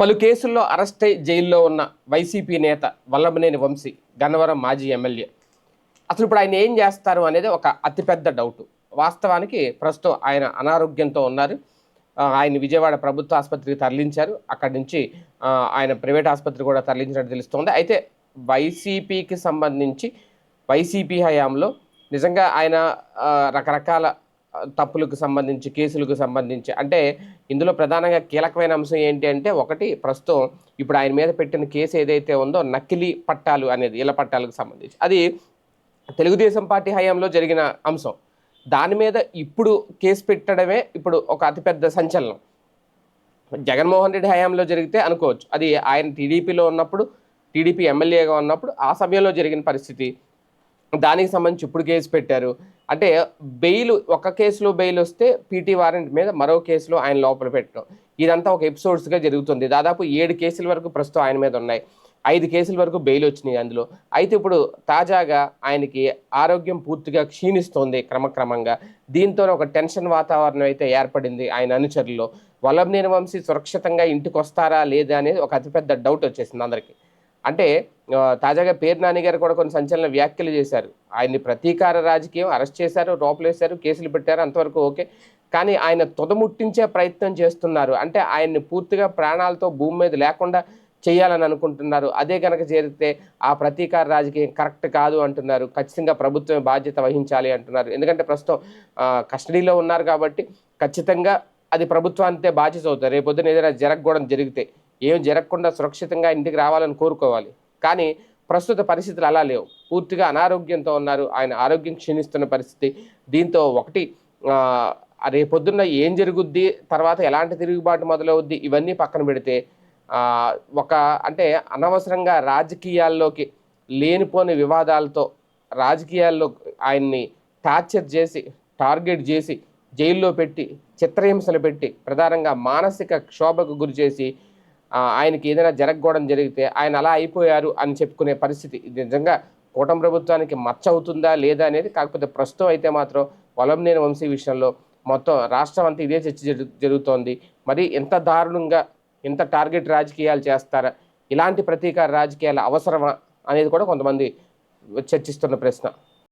పలు కేసుల్లో అరెస్ట్ అయి జైల్లో ఉన్న వైసీపీ నేత వల్లభనేని వంశీ గన్నవరం మాజీ ఎమ్మెల్యే. అసలు ఇప్పుడు ఆయన ఏం చేస్తారు అనేది ఒక అతిపెద్ద డౌట్. వాస్తవానికి ప్రస్తుతం ఆయన అనారోగ్యంతో ఉన్నారు. ఆయన విజయవాడ ప్రభుత్వ ఆసుపత్రికి తరలించారు. అక్కడి నుంచి ఆయన ప్రైవేట్ ఆసుపత్రి కూడా తరలించినట్టు తెలుస్తోంది. అయితే వైసీపీకి సంబంధించి వైసీపీ హయాంలో నిజంగా ఆయన రకరకాల తప్పులకు సంబంధించి కేసులకు సంబంధించి. అంటే ఇందులో ప్రధానంగా కీలకమైన అంశం ఏంటి అంటే ఒకటి ప్రస్తుతం ఇప్పుడు ఆయన మీద పెట్టిన కేసు ఏదైతే ఉందో నకిలీ పట్టాలు అనేది ఇళ్ళ పట్టాలకు సంబంధించి. అది తెలుగుదేశం పార్టీ హయాంలో జరిగిన అంశం. దాని మీద ఇప్పుడు కేసు పెట్టడమే ఇప్పుడు ఒక అతిపెద్ద సంచలనం. జగన్మోహన్ రెడ్డి హయాంలో జరిగితే అనుకోవచ్చు. అది ఆయన టీడీపీలో ఉన్నప్పుడు టీడీపీ ఎమ్మెల్యేగా ఉన్నప్పుడు ఆ సమయంలో జరిగిన పరిస్థితి. దానికి సంబంధించి ఇప్పుడు కేసు పెట్టారు. అంటే బెయిల్ ఒక కేసులో బెయిల్ వస్తే పీటీ వారెంట్ మీద మరో కేసులో ఆయన లోపల పెట్టడం. ఇదంతా ఒక ఎపిసోడ్స్గా జరుగుతుంది. దాదాపు ఏడు కేసుల వరకు ప్రస్తుతం ఆయన మీద ఉన్నాయి. ఐదు కేసుల వరకు బెయిల్ వచ్చినాయి అందులో. అయితే ఇప్పుడు తాజాగా ఆయనకి ఆరోగ్యం పూర్తిగా క్షీణిస్తోంది క్రమక్రమంగా. దీంతో ఒక టెన్షన్ వాతావరణం అయితే ఏర్పడింది ఆయన అనుచరుల్లో. వలంనేని వంశీ సురక్షితంగా ఇంటికి వస్తారా లేదా అనేది ఒక అతిపెద్ద డౌట్ వచ్చేసింది అందరికీ. అంటే తాజాగా పేరు నాని గారు కూడా కొన్ని సంచలన వ్యాఖ్యలు చేశారు. ఆయన్ని ప్రతీకార రాజకీయం అరెస్ట్ చేశారు రోపలేశారు కేసులు పెట్టారు అంతవరకు ఓకే. కానీ ఆయన తుదముట్టించే ప్రయత్నం చేస్తున్నారు. అంటే ఆయన్ని పూర్తిగా ప్రాణాలతో భూమి మీద లేకుండా చేయాలని అనుకుంటున్నారు. అదే కనుక జరిగితే ఆ ప్రతీకార రాజకీయం కరెక్ట్ కాదు అంటున్నారు. ఖచ్చితంగా ప్రభుత్వమే బాధ్యత వహించాలి అంటున్నారు. ఎందుకంటే ప్రస్తుతం కస్టడీలో ఉన్నారు కాబట్టి ఖచ్చితంగా అది ప్రభుత్వానికే బాధ్యత అవుతుంది. రేపొద్దున ఏదైనా జరగకూడదు జరిగితే. ఏం జరగకుండా సురక్షితంగా ఇంటికి రావాలని కోరుకోవాలి. కానీ ప్రస్తుత పరిస్థితులు అలా లేవు. పూర్తిగా అనారోగ్యంతో ఉన్నారు. ఆయన ఆరోగ్యం క్షీణిస్తున్న పరిస్థితి. దీంతో ఒకటి రేపొద్దున్న ఏం జరుగుద్ది? తర్వాత ఎలాంటి తిరుగుబాటు మొదలవుద్ది? ఇవన్నీ పక్కన పెడితే ఒక అంటే అనవసరంగా రాజకీయాల్లోకి లేనిపోని వివాదాలతో రాజకీయాల్లో ఆయన్ని టార్చర్ చేసి టార్గెట్ చేసి జైల్లో పెట్టి చిత్రహింసలు పెట్టి ప్రధానంగా మానసిక క్షోభకు గురి చేసి ఆయనకి ఏదైనా జరగకూడదు జరిగితే ఆయన అలా అయిపోయారు అని చెప్పుకునే పరిస్థితి. ఇది నిజంగా కూటమి ప్రభుత్వానికి మచ్చ అవుతుందా లేదా అనేది కాకపోతే ప్రస్తుతం అయితే మాత్రం వలంనేని వంశీ విషయంలో మొత్తం రాష్ట్రం అంతా ఇదే చర్చ జరుగుతోంది. మరి ఎంత దారుణంగా ఎంత టార్గెట్ రాజకీయాలు చేస్తారా? ఇలాంటి ప్రతీకార రాజకీయాలు అవసరమా అనేది కూడా కొంతమంది చర్చిస్తున్న ప్రశ్న.